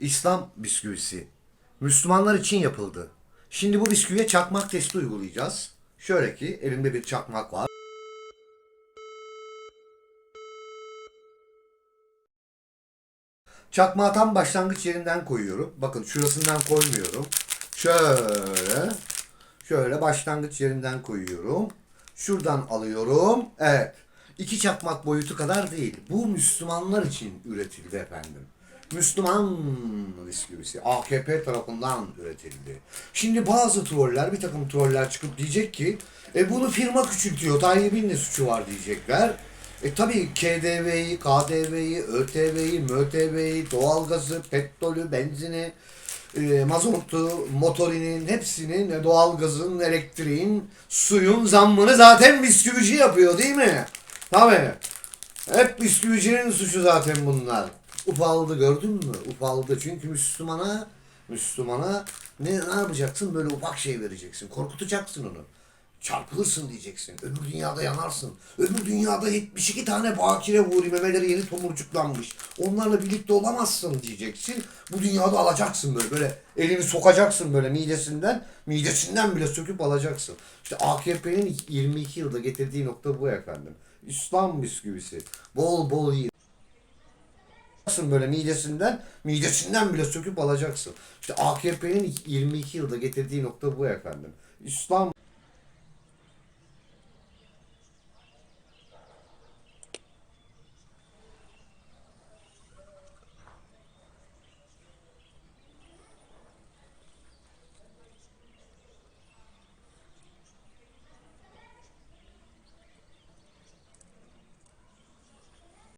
İslam bisküvisi. Müslümanlar için yapıldı. Şimdi bu bisküviye çakmak testi uygulayacağız. Şöyle ki elimde bir çakmak var. Çakmağı tam başlangıç yerinden koyuyorum. Bakın şurasından koymuyorum. Şöyle. Şöyle başlangıç yerinden koyuyorum. Şuradan alıyorum. Evet. İki çakmak boyutu kadar değil. Bu Müslümanlar için üretildi efendim. Müslüman bisküvisi AKP tarafından üretildi. Şimdi bazı troller, bir takım troller çıkıp diyecek ki e bunu firma küçültüyor, Tayyip'in ne suçu var diyecekler. E tabii KDV'yi, KDV'yi, ÖTV'yi, MÖTV'yi, doğalgazı, petrolü, benzini, e, mazotu, motorinin hepsinin, doğalgazın, elektriğin, suyun zammını zaten bisküvici yapıyor değil mi? Tabii. Hep bisküvicinin suçu zaten bunlar. Ufaldı gördün mü? Ufaldı. Çünkü Müslümana Müslümana ne, ne yapacaksın? Böyle ufak şey vereceksin. Korkutacaksın onu. Çarpılırsın diyeceksin. Öbür dünyada yanarsın. Öbür dünyada 72 tane bakire huri memeleri yeni tomurcuklanmış. Onlarla birlikte olamazsın diyeceksin. Bu dünyada alacaksın böyle. Böyle elini sokacaksın böyle midesinden. Midesinden bile söküp alacaksın. İşte AKP'nin 22 yılda getirdiği nokta bu efendim. İslam bisküvisi. Bol bol yiyin alacaksın böyle midesinden, midesinden bile söküp alacaksın. İşte AKP'nin 22 yılda getirdiği nokta bu efendim. İslam